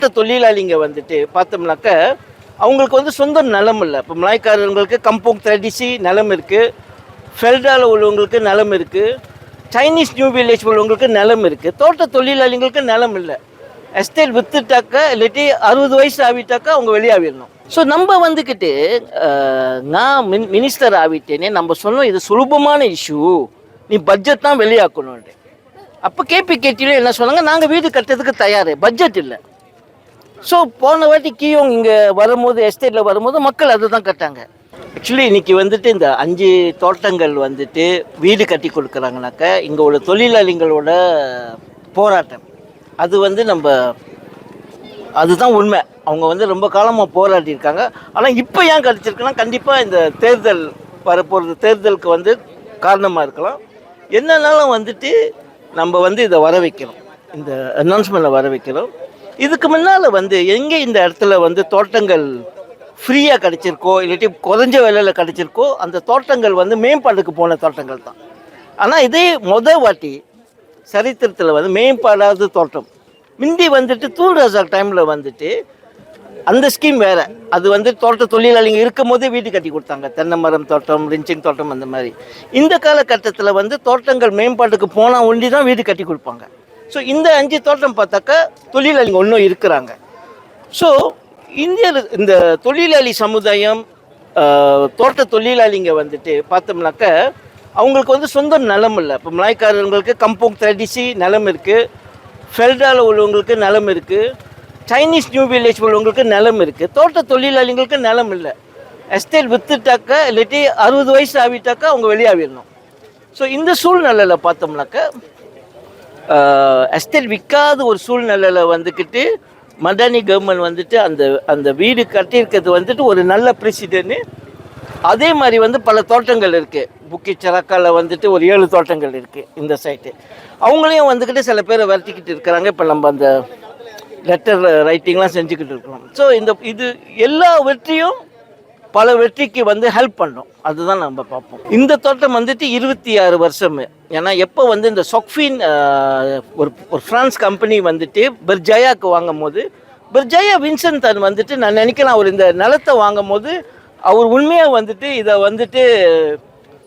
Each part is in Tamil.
தோட்ட தொழிலாளிங்க வந்துட்டு பார்த்தோம்னாக்க அவங்களுக்கு வந்து சொந்த நிலம் இல்லை. இப்போ மலாய்க்காரங்களுக்கு கம்போங் த்ரெடிசி நிலம் இருக்குது ஃபெல்டாவில் உள்ளவங்களுக்கு நிலம் இருக்குது சைனீஸ் நியூ வில்லேஜ் உள்ளவங்களுக்கு நிலம் இருக்குது தோட்ட தொழிலாளிங்களுக்கு நிலம் இல்லை. எஸ்டேட் வித்துட்டாக்கா இல்லாட்டி அறுபது வயசு ஆகிட்டாக்கா அவங்க வெளியாகிடணும் ஸோ நம்ம வந்துக்கிட்டு நான் மின் மினிஸ்டர் ஆகிட்டேனே நம்ம சொன்னோம் இது சுலபமான இஷ்யூ நீ பட்ஜெட் தான் வெளியாக்கணும்னு அப்போ கேபி கேட்டியில் என்ன சொன்னாங்க? நாங்கள் வீடு கட்டுறதுக்கு தயார். பட்ஜெட் இல்லை. ஸோ போன வாட்டி கீயோங் இங்கே வரும்போது எஸ்டேட்டில் வரும்போது மக்கள் அதை தான் கட்டாங்க. ஆக்சுவலி இன்னைக்கு வந்துட்டு இந்த அஞ்சு தோட்டங்கள் வந்துட்டு வீடு கட்டி கொடுக்குறாங்கனாக்க இங்கே உள்ள தொழிலாளிகளோட போராட்டம். அது வந்து நம்ம அதுதான் உண்மை. அவங்க வந்து ரொம்ப காலமாக போராடி இருக்காங்க. ஆனால் இப்போ ஏன் கிடச்சிருக்குன்னா கண்டிப்பாக இந்த தேர்தல் வரப்போகிறது தேர்தலுக்கு வந்து காரணமாக இருக்கலாம். என்னன்னாலும் வந்துட்டு நம்ம வந்து இதை வர வைக்கிறோம் இந்த அனௌன்ஸ்மெண்ட்டில் வர வைக்கிறோம் இதுக்கு முன்னால் வந்து எங்கே இந்த இடத்துல வந்து தோட்டங்கள் ஃப்ரீயாக கிடச்சிருக்கோ இல்லாட்டி குறைஞ்ச விலையில் கிடச்சிருக்கோ அந்த தோட்டங்கள் வந்து மேம்பாட்டுக்கு போன தோட்டங்கள் தான். ஆனால் இதே முத வாட்டி சரித்திரத்தில் வந்து மேம்பாடாத தோட்டம். முந்தி வந்துட்டு தூள் ரசா டைமில் வந்துட்டு அந்த ஸ்கீம் வேறு. அது வந்து தோட்ட தொழிலாளிங்க இருக்கும் போதே வீடு கட்டி கொடுத்தாங்க. தென்னை மரம் தோட்டம் ரிஞ்சிங் தோட்டம் அந்த மாதிரி. இந்த காலகட்டத்தில் வந்து தோட்டங்கள் மேம்பாட்டுக்கு போனால் ஒண்டி தான் வீடு கட்டி கொடுப்பாங்க. ஸோ இந்த அஞ்சு தோட்டம் பார்த்தாக்கா தொழிலாளிங்க ஒன்றும் இருக்கிறாங்க. ஸோ இந்திய இந்த தொழிலாளி சமுதாயம் தோட்ட தொழிலாளிங்க வந்துட்டு பார்த்தோம்னாக்க அவங்களுக்கு வந்து சொந்த நிலம் இல்லை. இப்போ மலாய்க்காரர்களுக்கு கம்போங் த்ரெடிசி நிலம் இருக்குது ஃபெல்டாவில் உள்ளவங்களுக்கு நிலம் இருக்குது சைனீஸ் நியூ வில்லேஜ் உள்ளவங்களுக்கு நிலம் இருக்குது தோட்ட தொழிலாளிங்களுக்கு நிலம் இல்லை. எஸ்டேட் விற்றுட்டாக்கா இல்லாட்டி அறுபது வயசு ஆகிட்டாக்கா அவங்க வெளியாகிடணும். ஸோ இந்த சூழ்நிலையில் பார்த்தோம்னாக்க எஸ்டேட் விற்காத ஒரு சூழ்நிலையில் வந்துக்கிட்டு மதானி கவர்மெண்ட் வந்துட்டு அந்த அந்த வீடு கட்டியிருக்கிறது வந்துட்டு ஒரு நல்ல பிரசிடென்ட் அதே மாதிரி வந்து பல தோட்டங்கள் இருக்குது புக்கி சரக்கால வந்துட்டு ஒரு ஏழு தோட்டங்கள் இருக்குது இந்த சைட்டு அவங்களையும் வந்துக்கிட்டு சில பேரை விரட்டிக்கிட்டு இருக்கிறாங்க. இப்போ நம்ம அந்த லெட்டர் ரைட்டிங்லாம் செஞ்சுக்கிட்டு இருக்கிறோம். ஸோ இந்த இது எல்லா வெற்றியும் பல வெற்றிக்கு வந்து ஹெல்ப் பண்ணும். அதுதான் நம்ம பார்ப்போம். இந்த தோட்டம் வந்துட்டு இருபத்தி ஆறு வருஷமே. ஏன்னா எப்போ வந்து இந்த சொக்ஃபின் ஒரு ஒரு ஃப்ரான்ஸ் கம்பெனி வந்துட்டு பெர்ஜயாக்கு வாங்கும் போது பெர்ஜயா வின்சன் தன் வந்துட்டு நான் நினைக்கிறேன் அவர் இந்த நிலத்தை வாங்கும் போது அவர் உண்மையாக வந்துட்டு இதை வந்துட்டு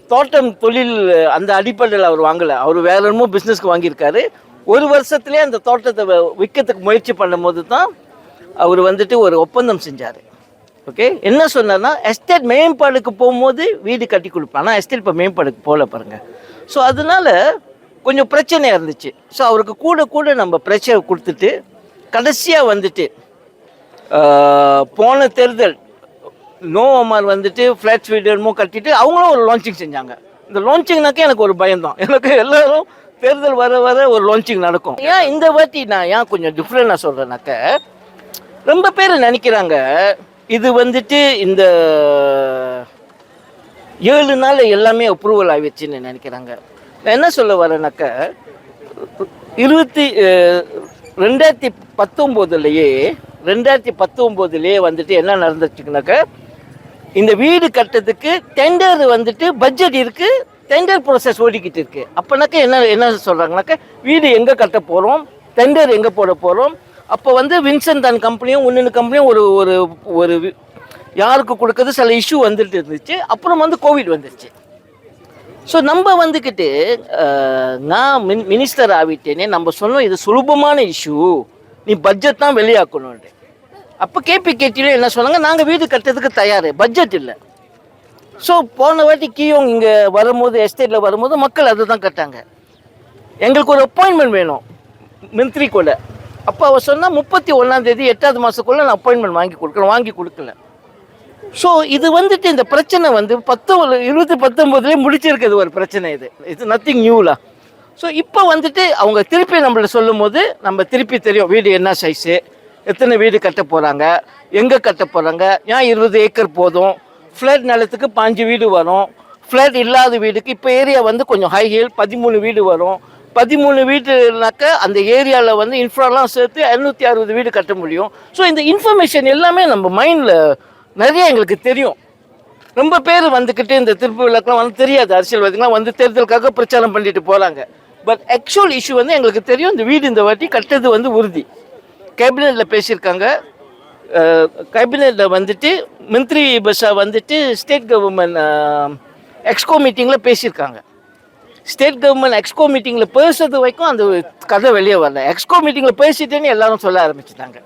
தோட்டம் தொழில் அந்த அடிப்படையில் அவர் வாங்கலை. அவர் வேற என்னமோ பிஸ்னஸ்க்கு வாங்கியிருக்காரு. ஒரு வருஷத்துலேயே அந்த தோட்டத்தை வ- விற்கிறதுக்கு முயற்சி பண்ணும்போது தான் அவர் வந்துட்டு ஒரு ஒப்பந்தம் செஞ்சார். ஓகே? என்ன சொன்னார்னா எஸ்டேட் மேம்பாடுக்கு போகும்போது வீடு கட்டி கொடுப்பேன். ஆனால் எஸ்டேட் இப்போ மேம்பாடுக்கு போகல பாருங்கள் ஸோ அதனால கொஞ்சம் பிரச்சனையாக இருந்துச்சு. ஸோ அவருக்கு கூட கூட நம்ம பிரச்சனை கொடுத்துட்டு கடைசியாக வந்துட்டு போன தேர்தல் நோ அமார் வந்துட்டு ஃப்ளாட் ஃபீடர்மோ கட்டிட்டு அவங்களும் ஒரு லான்ச்சிங் செஞ்சாங்க. இந்த லான்ச்சிங்னாக்கே எனக்கு ஒரு பயம்தான். எனக்கு எல்லாரும் தேர்தல் வர வர ஒரு லான்ச்சிங் நடக்கும். ஏன் இந்த வாட்டி நான் ஏன் கொஞ்சம் டிஃப்ரெண்டாக சொல்கிறேன்னாக்க ரொம்ப பேர் நினைக்கிறாங்க இது வந்துட்டு இந்த ஏழு நாள் எல்லாமே அப்ரூவல் ஆகிடுச்சின்னு நினைக்கிறாங்க. நான் என்ன சொல்ல வரேனாக்க இருபத்தி ரெண்டாயிரத்தி பத்தொம்போதுலேயே ரெண்டாயிரத்தி பத்தொம்போதுலேயே வந்துட்டு என்ன நடந்துச்சுனாக்க இந்த வீடு கட்டுறதுக்கு டெண்டர் வந்துட்டு பட்ஜெட் இருக்குது டெண்டர் ப்ராசஸ் ஓடிக்கிட்டு இருக்குது அப்போனாக்க என்ன என்ன சொல்கிறாங்கனாக்க வீடு எங்கே கட்ட போகிறோம் டெண்டர் எங்கே போட போகிறோம் அப்போ வந்து வின்சன் தான் கம்பெனியும் ஒன்று கம்பெனியும் ஒரு ஒரு ஒரு யாருக்கு கொடுக்கறது சில இஷ்யூ வந்துட்டு இருந்துச்சு. அப்புறம் வந்து கோவிட் வந்துருச்சு. ஸோ நம்ம வந்துக்கிட்டு நான் மின் மினிஸ்டர் ஆகிட்டேனே நம்ம சொன்னோம் இது சுலபமான இஷ்யூ நீ பட்ஜெட் தான் வெளியாக்கணுன்ட்டு அப்போ கேபி கேட்டிலும் என்ன சொன்னாங்க? நாங்கள் வீடு கட்டுறதுக்கு தயார். பட்ஜெட் இல்லை. ஸோ போன வாட்டி கீயோங் இங்கே வரும்போது எஸ்டேட்டில் வரும்போது மக்கள் அதை தான் கட்டாங்க. எங்களுக்கு ஒரு அப்பாயின்மெண்ட் வேணும் மின்த்ரி கூட அப்போ அவர் சொன்னால் முப்பத்தி ஒன்றாந்தேதி எட்டாவது மாதத்துக்குள்ளே நான் அப்பாயின்மெண்ட் வாங்கி கொடுக்குறேன் வாங்கி கொடுக்கல. ஸோ இது வந்துட்டு இந்த பிரச்சனை வந்து பத்தொம்பது இருபத்தி பத்தொம்போதுலேயே முடிச்சிருக்குது ஒரு பிரச்சனை இது. இது நத்திங் நியூலா ஸோ இப்போ வந்துட்டு அவங்க திருப்பி நம்மள சொல்லும் போது நம்ம திருப்பி தெரியும் வீடு என்ன சைஸு எத்தனை வீடு கட்ட போகிறாங்க எங்கே கட்ட போகிறாங்க ஏன் இருபது ஏக்கர் போதும் ஃப்ளட் நிலத்துக்கு பாஞ்சு வீடு வரும் ஃப்ளட் இல்லாத வீடுக்கு இப்போ ஏரியா வந்து கொஞ்சம் ஹை ஹில் பதிமூணு வீடு வரும். பதிமூணு வீடுனாக்க அந்த ஏரியாவில் வந்து இன்ஃப்ராலாம் சேர்த்து இரநூத்தி அறுபது வீடு கட்ட முடியும். ஸோ இந்த இன்ஃபர்மேஷன் எல்லாமே நம்ம மைண்டில் நிறைய எங்களுக்கு தெரியும். ரொம்ப பேர் வந்துக்கிட்டு இந்த திருப்பு விளக்கெலாம் வந்து தெரியாது. அரசியல்வாதிகள்லாம் வந்து தேர்தலுக்காக பிரச்சாரம் பண்ணிட்டு போகிறாங்க பட் ஆக்சுவல் இஷ்யூ வந்து எங்களுக்கு தெரியும். இந்த வீடு இந்த வாட்டி கட்டுறது வந்து உறுதி. கேபினெட்டில் பேசியிருக்காங்க. கேபினெட்டில் வந்துட்டு மந்திரி பஸ்ஸா வந்துட்டு ஸ்டேட் கவர்மெண்ட் எக்ஸ்கோ மீட்டிங்கில் பேசியிருக்காங்க. ஸ்டேட் கவர்மெண்ட் எக்ஸ்கோ மீட்டிங்கில் பேசுறது வரைக்கும் அந்த கதை வெளியே வரல. எக்ஸ்கோ மீட்டிங்கில் பேசிட்டேன்னு எல்லாரும் சொல்ல ஆரம்பிச்சிட்டாங்க.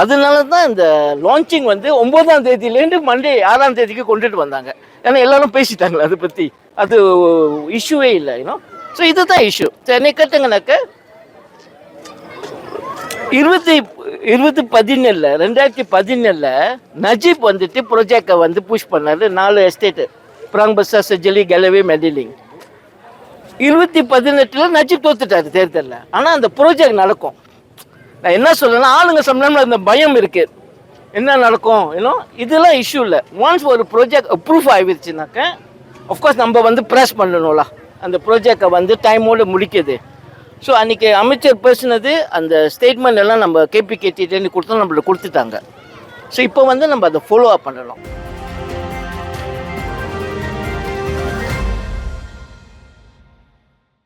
அதனால தான் இந்த லான்ச்சிங் வந்து ஒன்பதாம் தேதியிலேருந்து மண்டே ஆறாம் தேதிக்கு கொண்டுட்டு வந்தாங்க. ஏன்னா எல்லாரும் பேசிட்டாங்களே அதை பற்றி அது இஷ்யூவே இல்லை இன்னும் ஸோ இதுதான் இஷ்யூ என்னை கேட்டுங்கனாக்க இருபத்தி இருபத்தி பதினேழில் ரெண்டாயிரத்தி பதினேழில் நஜீப் வந்துட்டு ப்ரொஜெக்டை வந்து புஷ் பண்ணார். நாலு எஸ்டேட்டு பிராங்பஸா செஜலி கெலவே மெடிலிங். இருபத்தி பதினெட்டில் நஜீப் தோத்துட்டார் தேர்தலில். ஆனால் அந்த ப்ரொஜெக்ட் நடக்கும். நான் என்ன சொல்றேன்னா ஆளுங்க சம்டைம்ல அந்த பயம் இருக்கு. என்ன நடக்கும்? இன்னும் இதெல்லாம் இஷ்யூ இல்லை. ஒன்ஸ் ஒரு ப்ராஜெக்ட் அப்ரூவ் ஆகிடுச்சுனாக்க அஃப்கோர்ஸ் நம்ம வந்து ப்ரெஸ் பண்ணணும்ல. அந்த ப்ராஜெக்டை வந்து டைமோடு முடிக்குது. ஸோ அன்றைக்கி அமைச்சர் பேசினது அந்த ஸ்டேட்மெண்ட் எல்லாம் நம்ம கேபி கேட்டிட்டு கொடுத்தோம் நம்மளுக்கு கொடுத்துட்டாங்க. ஸோ இப்போ வந்து நம்ம அதை ஃபாலோ அப் பண்ணணும்.